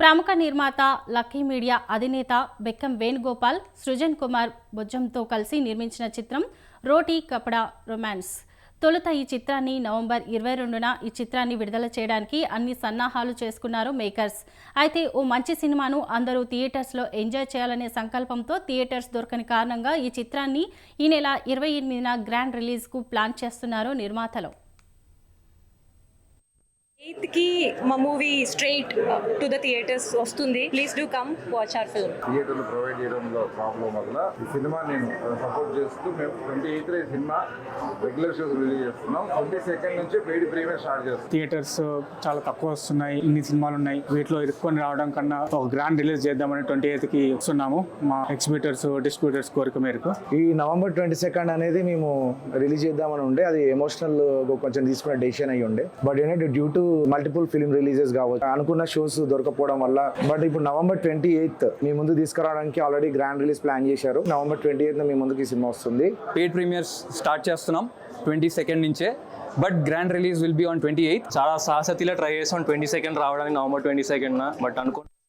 ప్రముఖ నిర్మాత lucky media అధినేత బెక్కం వేణుగోపాల్ సృజన్ కుమార్ బొజ్జంతో కలిసి నిర్మించిన చిత్రం రోటీ కపడా రొమాన్స్. తొలుత ఈ చిత్రాన్ని నవంబర్ ఇరవై రెండున ఈ చిత్రాన్ని విడుదల చేయడానికి అన్ని సన్నాహాలు చేసుకున్నారు మేకర్స్. అయితే ఓ మంచి సినిమాను అందరూ థియేటర్స్లో ఎంజాయ్ చేయాలనే సంకల్పంతో థియేటర్స్ దొరకని కారణంగా ఈ చిత్రాన్ని ఈ నెల ఇరవై ఎనిమిదిన గ్రాండ్ రిలీజ్కు ప్లాన్ చేస్తున్నారు నిర్మాతలు. ఎయిత్కి మా movie straight to the theatres వస్తుంది. Please do come watch our film థియేటర్లు ప్రొవైడ్ చేయడంలో ప్రాబ్లం వల్ల ఈ సినిమా నేను సపోర్ట్ చేస్తూ మేము twenty eighth cinema regular shows release చేస్తున్నాం. ట్వంటీ సెకండ్ నుంచి పెయిడ్ ప్రీమియర్ స్టార్ట్ చేస్తున్నాం. థియేటర్స్ చాలా తక్కువ వస్తున్నాయి. ఇన్ని సినిమాలు ఉన్నాయి. వీటిలో ఇరుక్కొని రావడం కన్నా ఒక గ్రాండ్ రిలీజ్ చేద్దామని ట్వంటీ ఎయిత్కి వస్తున్నాము. మా ఎగ్జిబిటర్స్ డిస్ట్రిబ్యూటర్స్ కోరిక మేరకు. ఈ నవంబర్ ట్వంటీ సెకండ్ అనేది మేము రిలీజ్ చేద్దామని ఉండే. అది ఎమోషనల్ కొంచెం తీసుకున్న డెసిషన్ అయ్యి ఉండే. బట్ ఏంటంటే due to multiple film releases కావచ్చు. అనుకున్న షోస్ దొరకపోవడం వల్ల. బట్ ఇప్పుడు నవంబర్ ట్వంటీ ఎయిత్ మీ ముందు తీసుకురావడానికి ఆల్రెడీ గ్రాండ్ రిలీజ్ ప్లాన్ చేశారు. నవంబర్ ట్వంటీ ఎయిత్ మీ ముందుకి సినిమా వస్తుంది. పేడ్ ప్రీమియర్స్ స్టార్ట్ చేస్తున్నాం ట్వంటీ సెకండ్ నుంచే. But grand release will be on twenty eighth చాలా సాహసతిలో ట్రై చేసాం. ట్వంటీ సెకండ్ రావడానికి నవంబర్ ట్వంటీ సెకండ్ బట్ అనుకో